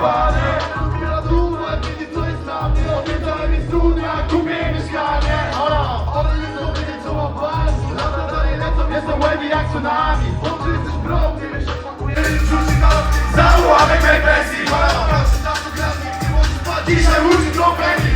panie. Teraz numer, wiedzieć co jest na mnie? Obiecaj mi stół, kupię mieszkanie Ale już to wiedzieć co mam was Lata dalej lecą, jestem wavy jak tsunami. Oczy jesteś brązy, my się pakujemy. Rzuci Moja obrona, czy tam to gra, nikt nie może spać Dzisiaj łódź, to będzie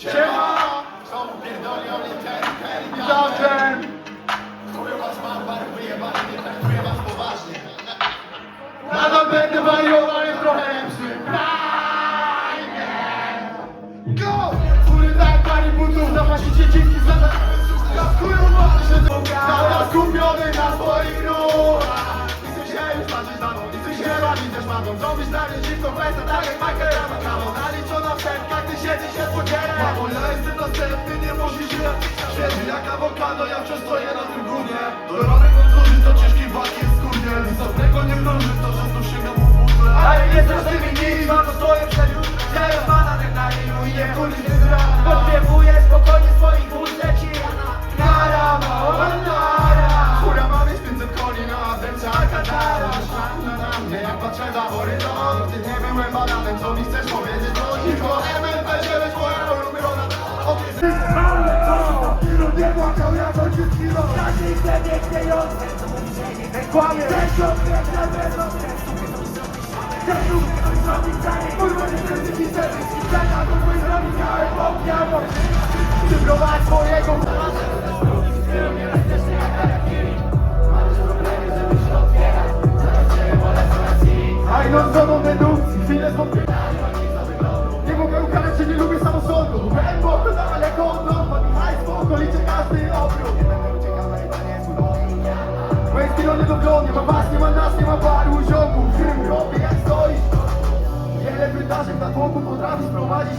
Siema! Są pierdolnie literkę Dobrze! Chuj was mam, bardzo jebać, nie traktuję was poważnie Nadal będę wariował, ale trochę lepszy Go! Kury tak, pani butów, zapasicie dziwki za Kurwa, się Nadal kupiony na swoich mamą Zrobisz dla mnie dziwną festę, tak jak Michael Rama Kawał naliczona wstępka, gdy siedzi się spodziewa Mamo, ja jestem następny, nie musisz się Świeży jak awokado, ja wciąż stoję na tym górnie Dorobek odróży, to ciężkiej walki jest skórnie Nic dobrego nie wdroży, to że tu sięgam po butle Ale nie jestem z tymi nic, mam to swoje przebiór Ja już pana tak na nilu i nie kurwię nie zrana Potrzebuję spokojnie swoich dwóch leci. Karama, ona aparatem Co mi chcesz powiedzieć, to cicho MMP9 moja ulubiona Ale co to kilo, nie płakał ja to ci kilo Taki chcę nie chniejący Ten kłamie Ten ciągle chcę będą Ten tu ktoś zrobi cenie Kurwa nie chcę ci pisać Ten na to mój zrobi miałem obniamość Ty prowadź mojego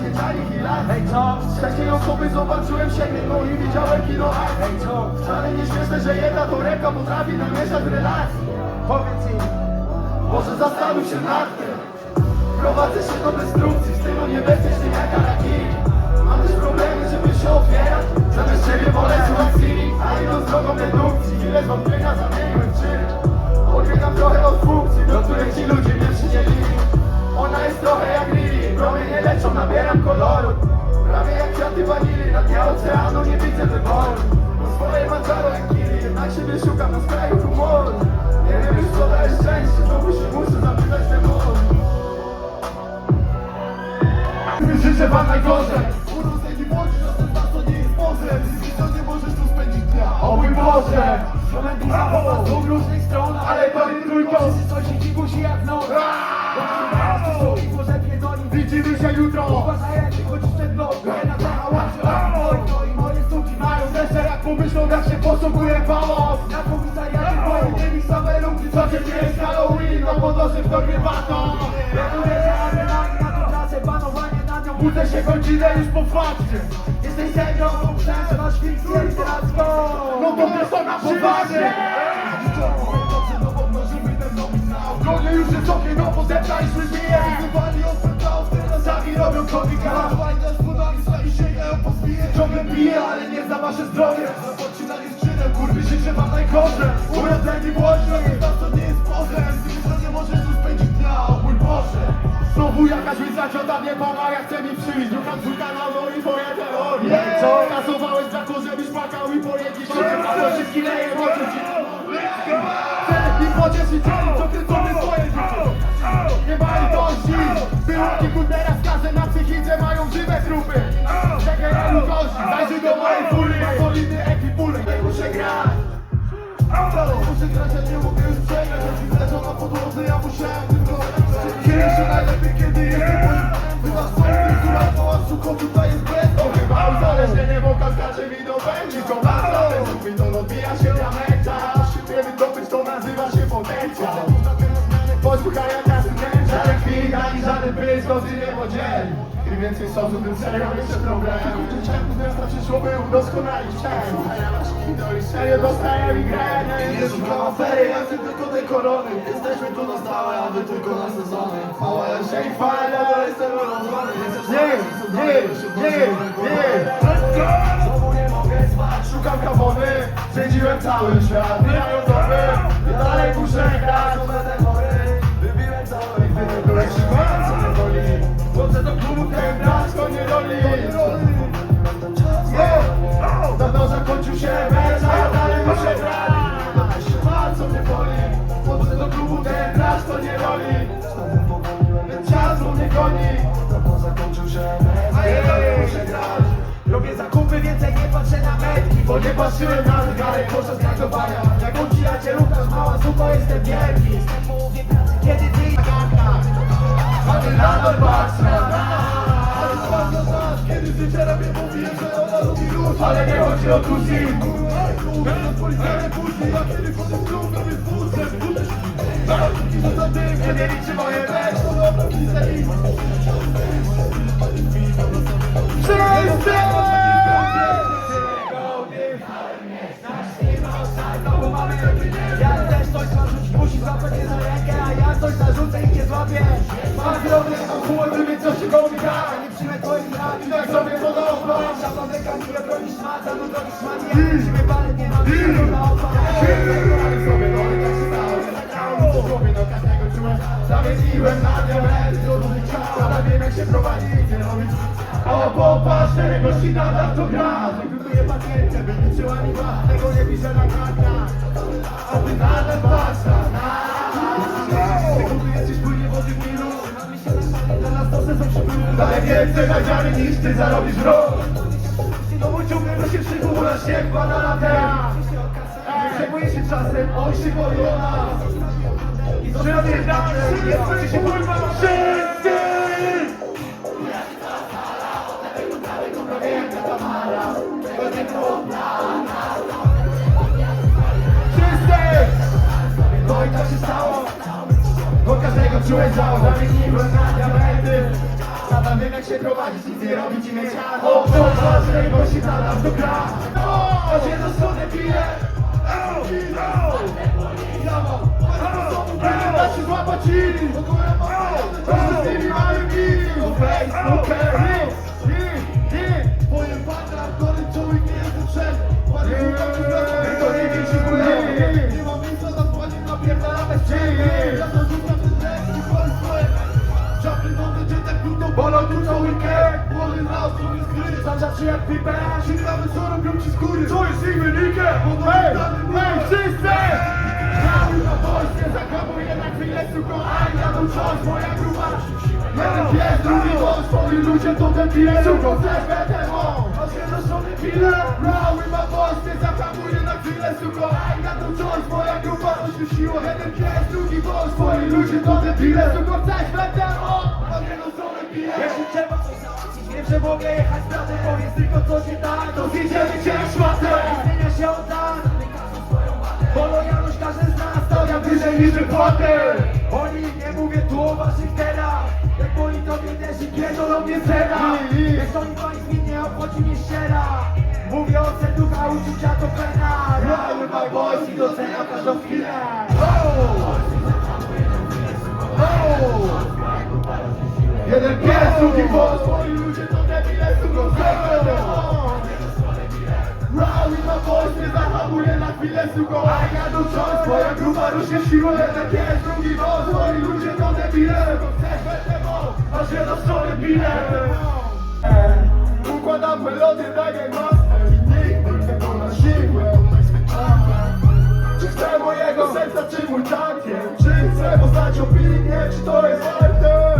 sprowadzić nieczajnik i lat Hej co? Z takiej osoby zobaczyłem siebie, no i widziałem kino. Hej co? Wcale nie śmieszne, że jedna torebka potrafi namieszać relacji. Powiedz im, może zastanów się nad tym. Prowadzę się do destrukcji, w stylu niebezpiecznym jak Araki. Mam też problemy, żeby się opierać. Zamiast ciebie wolę Siri A idąc drogą dedukcji, ile zwątpienia zamieniłem w czyn Odbiegam trochę od funkcji, do których ci ludzie mnie przyjęli Ona jest trochę jak Promienie leczą, nabieram koloru. Prawie jak kwiaty wanili, na dnie oceanu nie widzę wyboru. Swoje manżaro jak Kiri, jednak siebie szukam na skraju humoru. Nie wiem już co daje szczęście, znowu się muszę zapytać demonu Życzę wam najgorzej Urodzeń nie że ten to nie jest pozem Ty nie możesz tu spędzić dnia. O mój Boże! Momentu zachowa z dwóch różnych stron Ale to nie trójką Wszyscy coś się jak noc się jutro Uważaj jak wychodzisz przed blok Jedna zacha łapcie No i moje suki mają deszcze Jak pomyślą jak się posługuje pomoc Na komisariacie powiedzieli same luki Co się dzieje z Halloween No podnoszę w torbie baton wierzę adrenalin na tą trasę Panowanie nad nią Budzę się godzinę już po fakcie Jesteś sędzią Myślałem, masz fikcję literacką No to wiesz to na poważnie Konie już jest okien, no bo zeptaliśmy zmiję życzę wam najgorzej Urodzeni młodzi, nas to nie jest pozem Ty myślę, nie możesz tu spędzić dnia, o mój Boże. Znowu jakaś łysa ciota nie pomaga, chce mi przyjść. Druga twój kanał, no i twoje teorie. Co? Kasowałeś za to, żebyś płakał i pojedziesz A to wszystkie leje, mocno ci i pociesz i celi, co ty nie mogę już przegrać mi leżą na podłodze, ja musiałem tylko Czuję się najlepiej, kiedy jestem moim Była sobie, która woła suko, tutaj jest bez To chyba uzależnienie, bo kaskacze mi do będzie Komanda, ten mówi, to odbija się diamenta Nie wydobyć, to nazywa się potencjał Posłuchaj jak ja studencja Żaden kwit, ani żaden pysk, Im więcej sosu, tym serio jeszcze problem Czemu miasta przyszłoby udoskonalić. Czemu A ja masz idol i serio dostaję migreny Nie szukam afery, ja chcę tylko tej korony. Jesteśmy tu na stałe, a wy tylko na sezony. Mała ja się i fajna, to jestem urodzony. Nie, nie, nie, nie. Znowu nie mogę spać, szukam kawony Zwiedziłem cały świat, mijają doby I dalej muszę grać, bo będę chory Wybiłem całe i wynegolę Wchodzę do klubu, ten brat to nie roli Yeah. Dawno zakończył się mecz, a dalej muszę grać. Co mnie boli. Wchodzę do klubu, ten brat to nie Ten czas mnie goni. Dawno zakończył się mecz, a dalej muszę grać. Robię zakupy, więcej nie patrzę na metki Bo nie patrzyłem na zegarek podczas grandowania Jak ucijacie równasz mała suko, jestem wielki. Kiedy ty a ty nadal patrz na nas Ale patrz na nas, kiedy życie robię mówię, że ona lubi luz Ale nie chodzi o tuzin Będąc policjantem później, a kiedy wchodzę w klub, robię wózem Zaraz ci rzucam dym, kiedy liczy moje mecz To dobra, widzę ich Wszyscy! Jak też coś zarzucić, musi złapać mnie za rękę A ja coś zarzucę i nie złapię zamieniłem na diament Do dużych czas, ale wiem jak się prowadzi nie robić O, popatrz, cztery gości nadal to gra Rekrutuję pacjentę, by nie przyła mi ma Tego nie piszę na kartach A ty nadal patrz na nas Rekrutuję ci spójnie wody w milu Dla nas to sezon przybył Daję więcej nadziary niż ty zarobisz rok się przykuła się pada na ten Przejmuje się czasem, on się boi o nas. I wszyscy damy, wszyscy się kurwa wszyscy! No i tak się stało? Bo każdego czułeś za Zamieniłem na diament Tata wiem jak się prowadzić, nic nie robić i mieć O, to ważne, bo się w to gra O, się do strony pije Da się złapać i To z zanrzaczy jak pipę Ciekawe co robią ci skóry, co jest ich wynikiem Hej, hej, wszyscy! Cały na wojskie, zakabuje na chwilę suko A ja tu coś, moja grupa Jeden pies, drugi boss, twoi ludzie to ten pile. Suko, chcesz BTO, masz jednoszony pile. Mały ma wojskie, zakabuje na chwilę suko A ja tu coś, moja grupa Oświeciło jeden pies, drugi boss, twoi ludzie to ten pile. Suko, chcesz BTO, masz jednoszony pile. Jeśli trzeba wiem, że mogę jechać prawdę Powiedz tylko co się da, to Zjedziemy cię w szmatę zmienia się od lat Bo lojalność każdy z nas stawia Wyżej niż wypłaty Oni nie mówię tu o waszych teraz Jak boli tobie też i pierdolą mnie zera. Jest oni pański, nie obchodzi mnie ściera Mówię o serducha, uczucia to pena. Rały my boys i doceniam każdą chwilę. Jeden pies, drugi boss, chwilę, suko A ja do choice, twoja grupa ruszy siłę Jeden pies, drugi boss, moi ludzie to debile chcesz, moc, masz jedno strony bile. Układam melody tak jak master. Nigdy tego na siłę Czy chcę mojego serca, czy mój tankiem Czy chcę poznać opinię, czy to jest warte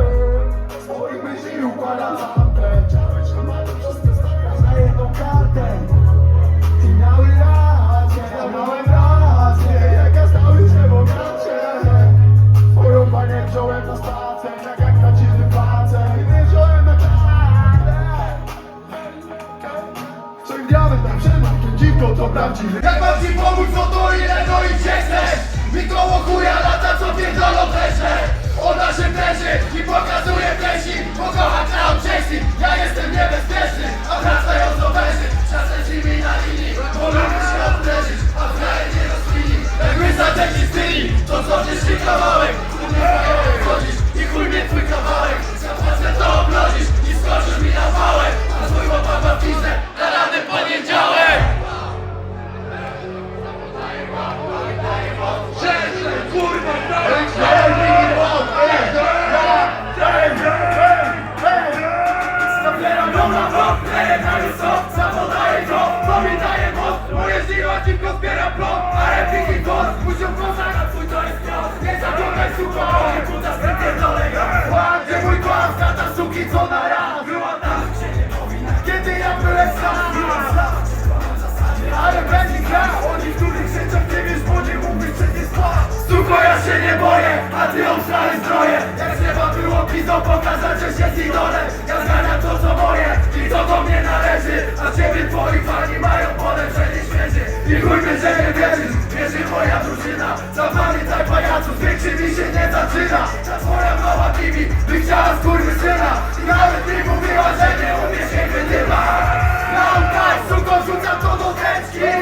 to prawdziwy. Jak mam ci pomóc, no to ile no i gdzie chcesz? Mi koło chuja lata, co pierdolą teże O naszym teży i pokazuje tata suki co na raz nie powinna, kiedy ja byłem sam ale będzie gra, oni w których rzeczach nie wiesz, bo nie że nie spłat Suko, ja się nie boję, a ty obstałeś zdroje. Jak trzeba było pizdą pokazać, że się z idolem Ja zganiam to co moje i co do mnie należy. A ciebie twoi fani mają podejrzenie świeży. I chuj wie, że nie wierzysz, wierzy moja drużyna. Zapamiętaj pajacu, z większymi się nie zaczyna. Ta twoja mała Bibi by chciała skurwysyna mówiła, że nie umie się wydymać Nauka, suko, rzucam to do teczki